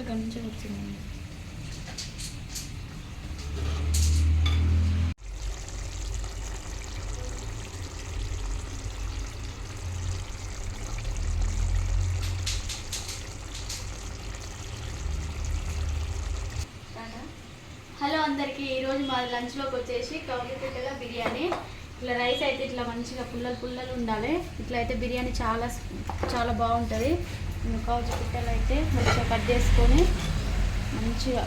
అక్కడి నుంచి వచ్చింది హలో అందరికీ ఈరోజు మా లంచ్లోకి వచ్చేసి కౌలిపిట్టల బిర్యానీ. ఇట్లా రైస్ అయితే ఇట్లా మంచిగా పుల్లలు పుల్లలు ఉండాలి. ఇట్లా అయితే బిర్యానీ చాలా చాలా బాగుంటుంది. కౌజు పిట్టలు అయితే మంచిగా కట్ చేసుకొని మంచిగా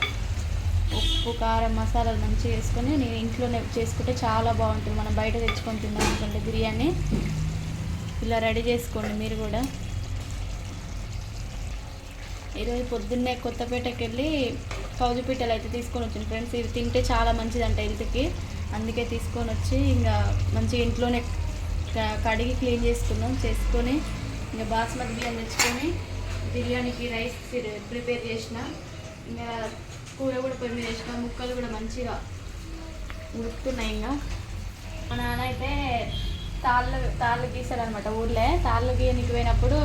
ఉప్పు కారం మసాలాలు మంచిగా వేసుకొని నేను ఇంట్లోనే చేసుకుంటే చాలా బాగుంటుంది. మనం బయట తెచ్చుకొని తిన్నాం అనుకుంటే బిర్యానీ. ఇలా రెడీ చేసుకోండి మీరు కూడా. ఈరోజు పొద్దున్నే కొత్తపేటకి వెళ్ళి కౌజుపీటలు అయితే తీసుకొని వచ్చింది ఫ్రెండ్స్. ఇవి తింటే చాలా మంచిదంట హెల్త్కి. అందుకే తీసుకొని వచ్చి ఇంకా మంచిగా ఇంట్లోనే కడిగి క్లీన్ చేసుకున్నాం. చేసుకొని ఇంకా బాస్మతి బియ్యం తెచ్చుకొని బిర్యానీకి రైస్ ప్రిపేర్ చేసిన. ఇంకా కూర కూడా పొయ్యి మీద వేసిన. ముక్కలు కూడా మంచిగా ఉడుకుతున్నాయి ఇంకా. మా నాన్న అయితే తాళ్ళు తాళ్ళు గీసాడు అనమాట ఊర్లే. తాళ్ళు గీయనికి పోయినప్పుడు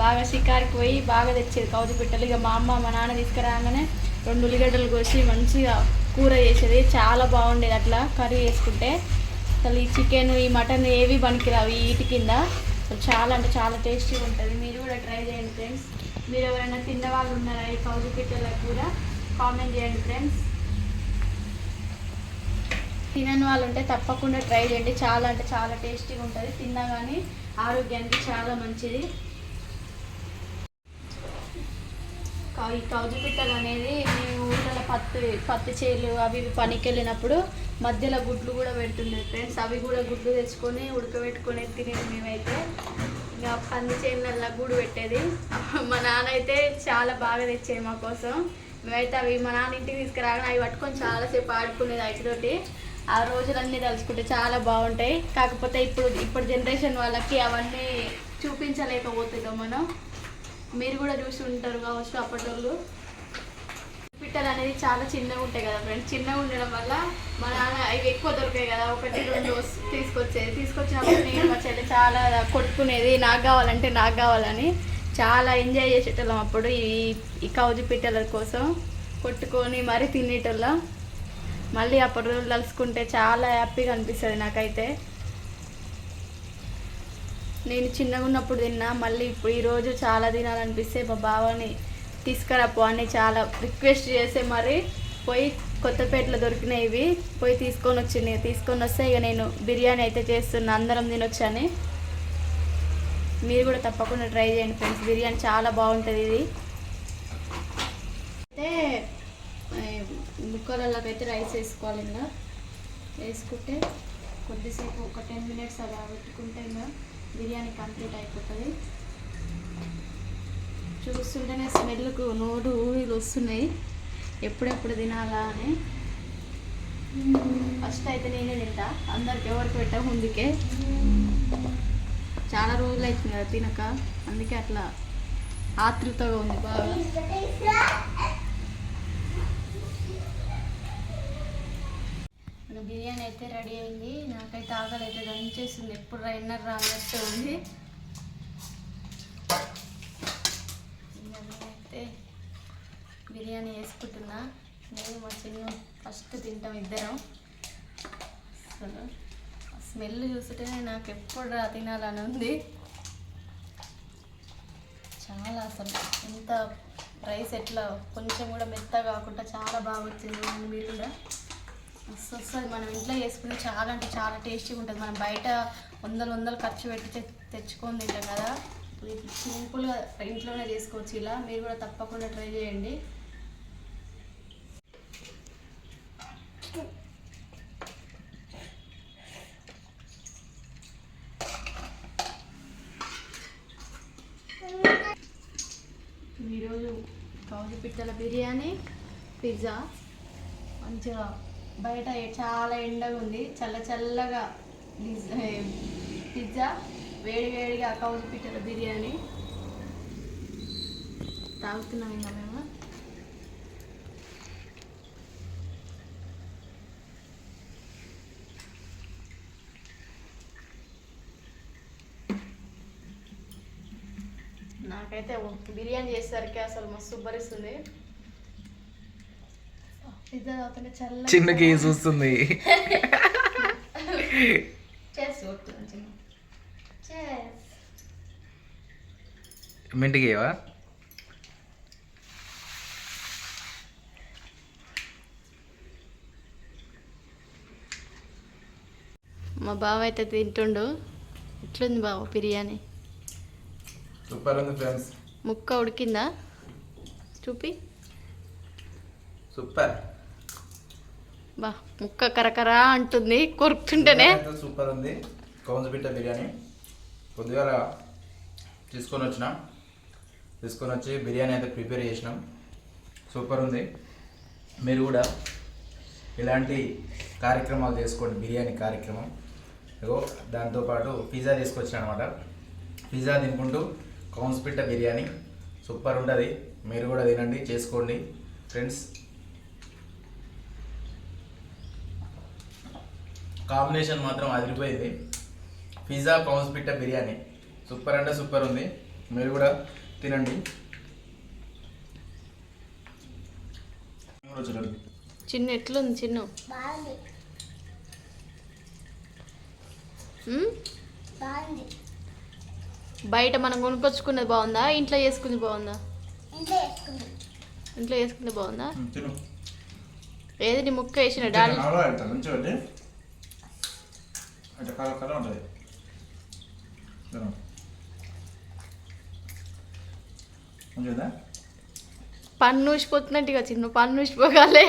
బాగా షికారికి పోయి బాగా తెచ్చేది కౌజు పిట్టలు. ఇక మా అమ్మ మా నాన్న తీసుకురాగానే రెండు ఉల్లిగడ్డలు కోసి మంచిగా కూర చేసేది. చాలా బాగుండేది అట్లా కర్రీ చేసుకుంటే. అసలు ఈ చికెన్ ఈ మటన్ ఏవి పనికిరావు ఈ వీటి కింద. అసలు చాలా అంటే చాలా టేస్టీగా ఉంటుంది. మీరు కూడా ట్రై చేయండి ఫ్రెండ్స్ మీరు ఎవరైనా తిన్న వాళ్ళు ఉన్నారా ఈ కౌజు పిట్టల కూర కామెంట్ చేయండి ఫ్రెండ్స్ తినని వాళ్ళు ఉంటే తప్పకుండా ట్రై చేయండి. చాలా అంటే చాలా టేస్టీగా ఉంటుంది. తిన్నా కానీ ఆరోగ్యానికి చాలా మంచిది. ఈ కౌజు పిట్టలు అనేది మేము ఊళ్ళలో పత్తి పత్తి చేలు అవి ఇవి పనికి వెళ్ళినప్పుడు మధ్యలో గుడ్లు కూడా పెడుతుండే ఫ్రెండ్స్ అవి కూడా గుడ్లు తెచ్చుకొని ఉడకబెట్టుకొని తినేది మేమైతే. ఇంకా పంది చేనులలో గూడు పెట్టేది. మా నాన్న అయితే చాలా బాగా తెచ్చేది మా కోసం. మేమైతే అవి మా నాన్న ఇంటికి తీసుకురాగానే అవి పట్టుకొని చాలాసేపు ఆడుకునేది వాటితోటి ఆ రోజులన్నీ తలుచుకుంటే చాలా బాగుంటాయి. కాకపోతే ఇప్పుడు ఇప్పుడు జనరేషన్ వాళ్ళకి అవన్నీ చూపించలేకపోతున్నాం మనం. మీరు కూడా చూసి ఉంటారు కావచ్చు అప్పటోళ్ళు. పిట్టలు అనేది చాలా చిన్నగా ఉంటాయి కదా ఫ్రెండ్స్ చిన్నగా ఉండడం వల్ల మా నాన్న ఇవి ఎక్కువ దొరికాయి కదా. ఒకటి రెండు తీసుకొచ్చేది. తీసుకొచ్చినప్పుడు నేను మా చెల్లి చాలా కొట్టుకునేది. నాకు కావాలంటే నాకు కావాలని చాలా ఎంజాయ్ చేసేటోళ్ళం అప్పుడు ఈ ఈ కౌజు పిట్టల కోసం కొట్టుకొని మరీ తినేటోళ్ళం. మళ్ళీ అప్పటి రోజులు తలుచుకుంటే చాలా హ్యాపీగా అనిపిస్తుంది నాకైతే. నేను చిన్నగా ఉన్నప్పుడు తిన్నా మళ్ళీ ఇప్పుడు ఈరోజు చాలా తినాలనిపిస్తే మా బావని తీసుకురాపో అని చాలా రిక్వెస్ట్ చేస్తే మరి పోయి కొత్తపేటలో దొరికినాయి ఇవి. పోయి తీసుకొని వచ్చింది. తీసుకొని వస్తే ఇక నేను బిర్యానీ అయితే చేస్తున్నా. అందరం తినొచ్చని మీరు కూడా తప్పకుండా ట్రై చేయండి ఫ్రెండ్స్. బిర్యానీ చాలా బాగుంటుంది ఇది. అయితే ముక్కలలోకైతే రైస్ వేసుకోవాలి ఇంకా వేసుకుంటే కొద్దిసేపు ఒక టెన్ మినిట్స్ అలా పెట్టుకుంటే ఇంకా బిర్యానీ కంప్లీట్ అయిపోతుంది. చూస్తుంటేనే స్మెల్కు నోటు ఊరిలు వస్తున్నాయి. ఎప్పుడెప్పుడు తినాలా అని. ఫస్ట్ అయితే నేనే తింటా. అందరికి ఎవరికి పెట్టా? ముందుకే. చాలా రోజులు అవుతుంది కదా తినక. అందుకే అట్లా ఆతృతగా ఉంది బాగా. మన బిర్యానీ అయితే రెడీ అయింది. నాకైతే ఆకలి అయితే దంచేస్తుంది ఎప్పుడు రైనర్ రానట్టు ఉంది ఇంకా నేనైతే బిర్యానీ వేసుకుంటున్నా. నేను మా చిన్న ఫస్ట్ తింటాం ఇద్దరం. అసలు స్మెల్ చూస్తుంటేనే నాకు ఎప్పుడు రా తినాలని ఉంది. చాలా అసలు ఎంత రైస్ ఎట్లా కొంచెం కూడా మెత్తగా కాకుండా చాలా బాగా వచ్చింది మీరు కూడా. మస్తు వస్తుంది మనం ఇంట్లో చేసుకుంటే చాలా అంటే చాలా టేస్టీగా ఉంటుంది. మనం బయట వందలు వందలు ఖర్చు పెట్టి తెచ్చుకొని తింటాం కదా. సింపుల్గా ఇంట్లోనే చేసుకోవచ్చు ఇలా. మీరు కూడా తప్పకుండా ట్రై చేయండి. ఈరోజు కౌజు పిట్టల బిర్యానీ పిజ్జా. మంచిగా బయట చాలా ఎండగా ఉంది. చల్ల చల్లగా పిజ్జా. వేడి వేడిగా కౌజు పిట్టల బిర్యానీ. తాగుతున్నాం ఇంకా మేము. నాకైతే బిర్యానీ చేసేసరికి అసలు మస్తు ఉబ్బరిస్తుంది. చిన్నకి చూస్తుంది. చేసి కొడుతున్నాను చిన్న. చేస్ మింటికి ఏవా మా బావ అయితే తింటుండు. ఎట్లుంది బావ బిర్యానీ? సూపర్ ఉంది ఫ్రెండ్స్. ముక్క ఉడికిందా? చూపి. సూపర్. బా ముక్క కరకరా అంటుంది కొరుకుతుంటేనే. సూపర్ ఉంది కౌన్స్ బిట్ట బిర్యానీ. కొద్దిగా తీసుకొని వచ్చిన. తీసుకొని వచ్చి బిర్యానీ అయితే ప్రిపేర్ చేసినాం. సూపర్ ఉంది మీరు కూడా ఇలాంటి కార్యక్రమాలు చేసుకోండి బిర్యానీ కార్యక్రమం. దాంతోపాటు పిజ్జా తీసుకొచ్చిన అనమాట పిజ్జా తినుకుంటూ కౌన్స్ పిట్ట బిర్యానీ. సూపర్ ఉంటుంది. మీరు కూడా తినండి చేసుకోండి. ఫ్రెండ్స్ కాంబినేషన్ మాత్రం అదిరిపోయింది. పిజ్జా కౌన్స్ పిట్ట బిర్యానీ. సూపర్ అంటే సూపర్ ఉంది. మీరు కూడా తినండి. చిన్న ఎట్లుంది చిన్న? ఉమ్? బయట మనం కొనుక్కొచ్చుకున్నది బాగుందా? ఇంట్లో చేసుకుంది బాగుందా? ఇంట్లో చేసుకుంది. బాగుందా? ఏది నీ ముక్క వేసిన డాల్ పన్ను ఊసిపోతున్నట్టుగా చిన్న పన్ను ఊసిపోగాలే.